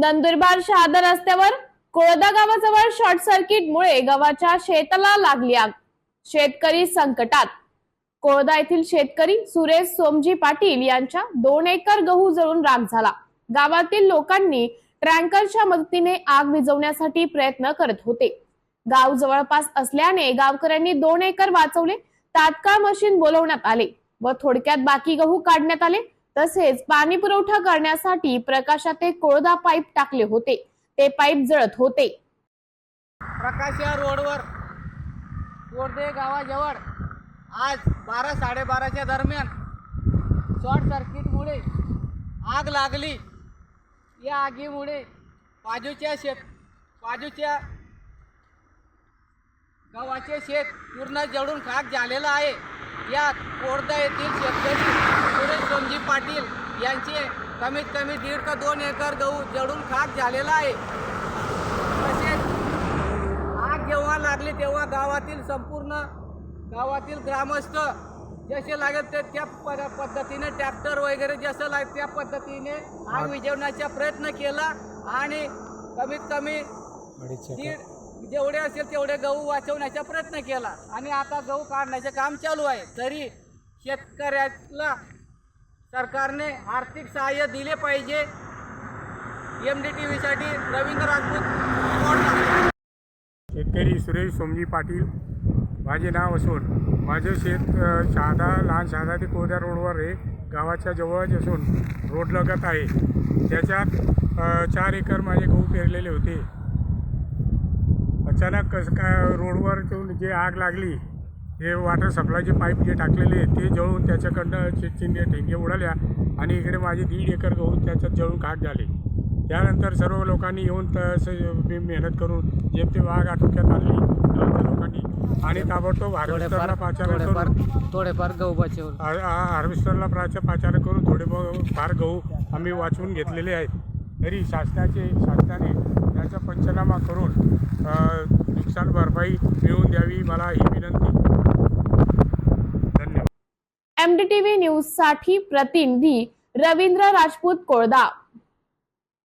नंदुरबार शहादा रस्त्यावर कोळदा गावाजवळ शॉर्ट सर्किटमुळे गव्हाच्या शेताला लागली आग. शेतकरी संकटात. कोळदा येथील शेतकरी सुरेश सोमजी पाटील यांच्या दोन एकर गहू जळून राग झाला. गावातील लोकांनी ट्रँकरच्या मदतीने आग विझवण्यासाठी प्रयत्न करत होते. गाव जवळपास असल्याने गावकऱ्यांनी दोन एकर वाचवले. तात्काळ मशीन बोलवण्यात आले व थोडक्यात बाकी गहू काढण्यात आले. तसेच पाणी पुरवठा करण्यासाठी प्रकाशात एक कोळदा पाईप टाकले होते. ते पाईप जळत होते. प्रकाश या रोडवर कोरदे गावाजवळ आज बारा साडेबाराच्या दरम्यान शॉर्ट सर्किटमुळे आग लागली. या आगीमुळे बाजूच्या शेत बाजूच्या गव्हाचे शेत पूर्ण जळून खाक झालेलं आहे. यात कोरदा येथील शेतकरी सुरेश पाटील यांचे कमीत कमी दीड का दोन एकर गहू जळून खाक झालेला आहे. तसेच आग जेव्हा लागली तेव्हा गावातील संपूर्ण गावातील ग्रामस्थ जसे लागेल ते त्या पद्धतीने ट्रॅक्टर वगैरे जसं लागेल त्या पद्धतीने आग विझवण्याचा प्रयत्न केला आणि कमीत कमी दीड जेवढे असेल तेवढे गहू वाचवण्याचा प्रयत्न केला. आणि आता गहू काढण्याचे काम चालू आहे. तरी शेतकऱ्याला सरकारने आर्थिक सहाय्य दिले पाहिजे. एम डी टी व्हीसाठी रवींद्र राजपूत शेतकरी सुरेश सोमजी पाटील माझे नाव असून माझे शेत शहादा लहान शहादा ते कोरड्या रोडवर आहे. गावाच्या जवळच असून रोड लगत आहे. त्याच्यात चार एकर माझे गहू पेरलेले होते. अचानक कसं काय रोडवर जे आग लागली ते वॉटर सप्लायचे पाईप जे टाकलेले ते जळून त्याच्याकडनं चि- चिंध्या ठेंगे उडाल्या आणि इकडे माझे दीड एकर गहू त्याच्यात जळून खाक झाले. त्यानंतर सर्व लोकांनी येऊन तसं मी मेहनत करून जेम ते आग आटोक्यात आणली. लोकांनी. आणि ताबडतोब हार्वेस्टरला पाचारण थोडेफार करून थोडेफार गहू हा- हा- हार्वेस्टरला प्राच्या पाचारण करून थोडे फार गहू आम्ही वाचवून घेतलेले आहेत. तरी शासनाचे शासनाने त्याचा पंचनामा करून नुकसान भरपाई मिळवून द्यावी मला ही विनंती. एमडीटीव्ही न्यूजसाठी प्रतिनिधी रवींद्र राजपूत कोळदा.